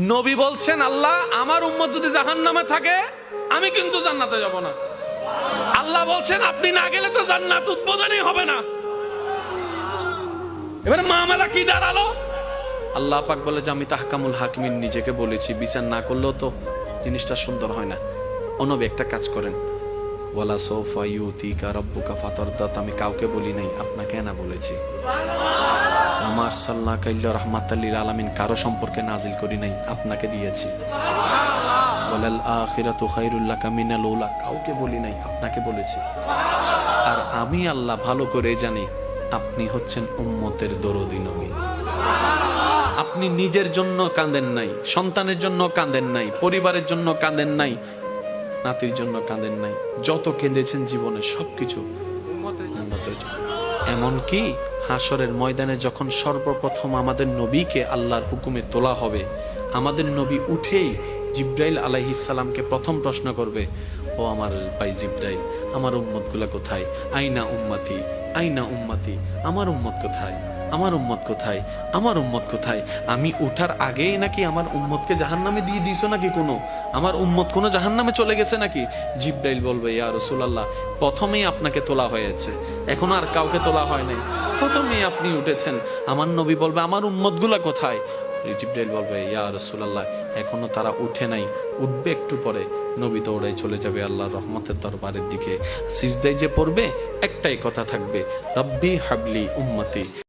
নবী বলছেন, আল্লাহ, আমার উম্মত যদি জাহান নামে থাকে, আমি কিন্তু জান্নাতে যাব না। আল্লাহ বলছেন, আপনি না গেলে তো জান্নাত উদ্বোধনই হবে না। এবারে মামলা কি দাঁড়াল? আল্লাহ পাক বলে, যে আমি তাহকামুল হাকিমিন নিজেকে বলেছি, বিচার না করলেও তো জিনিসটা সুন্দর হয় না। অনবী একটা কাজ করেন। ওয়ালা সোফা ইউতিকা রব্বুকা ফাতরদাত, আমি কাউকে বলি নাই, আপনাকে না বলেছি। আমার সাল্লাহ কাইল্লা রহমাতাল্লিল আলামিন কারও সম্পর্কে নাজিল করি নাই, আপনাকে দিয়েছি। ওয়ালাল আখিরাতু খায়রুল লাকা মিনাল কাউকে বলি নাই, আপনাকে বলেছি। আর আমি আল্লাহ ভালো করে জানি, আপনি হচ্ছেন উম্মতের দরদি নবী। আপনি নিজের জন্য কাঁদেন নাই, সন্তানের জন্য কাঁদেন নাই, পরিবারের জন্য কাঁদেন নাই, নাতির জন্য কাঁদেন নাই। যত কেঁদেছেন জীবনে সবকিছু উম্মতের জন্য। এমনকি হাসরের ময়দানে যখন সর্বপ্রথম আমাদের নবীকে আল্লাহর হুকুমে তোলা হবে, আমাদের নবী উঠেই জিব্রাইল আলাইহিসালামকে প্রথম প্রশ্ন করবে, ও আমার ভাই জিব্রাইল, আমার উম্মতগুলা কোথায়? আইনা উম্মাতি আইনা উম্মাতি, আমার উম্মত কোথায়? আমার উম্মত কোথায়? আমার উম্মত কোথায়? আমি উঠার আগেই নাকি আমার উম্মতকে জাহান্নামে দিয়ে দিয়েছ নাকি কোনো? আমার উম্মত কোনো জাহান্নামে চলে গেছে নাকি? জিব্রাইল বলবে, ইয়া রসুলাল্লাহ, প্রথমেই আপনাকে তোলা হয়েছে, এখন আর কাউকে তোলা হয় নাই। প্রথমেই আপনি উঠেছেন। আমার নবী বলবে, আমার উন্মত কোথায়? জিব্রাইল বলবে, ইয়া এখনও তারা উঠে নাই। উঠবে একটু পরে। নবী ওরাই চলে যাবে আল্লাহ রহমতের দরবারের দিকে। সিজদাই যে পড়বে, একটাই কথা থাকবে, রব্বি হাবলি উম্মতি।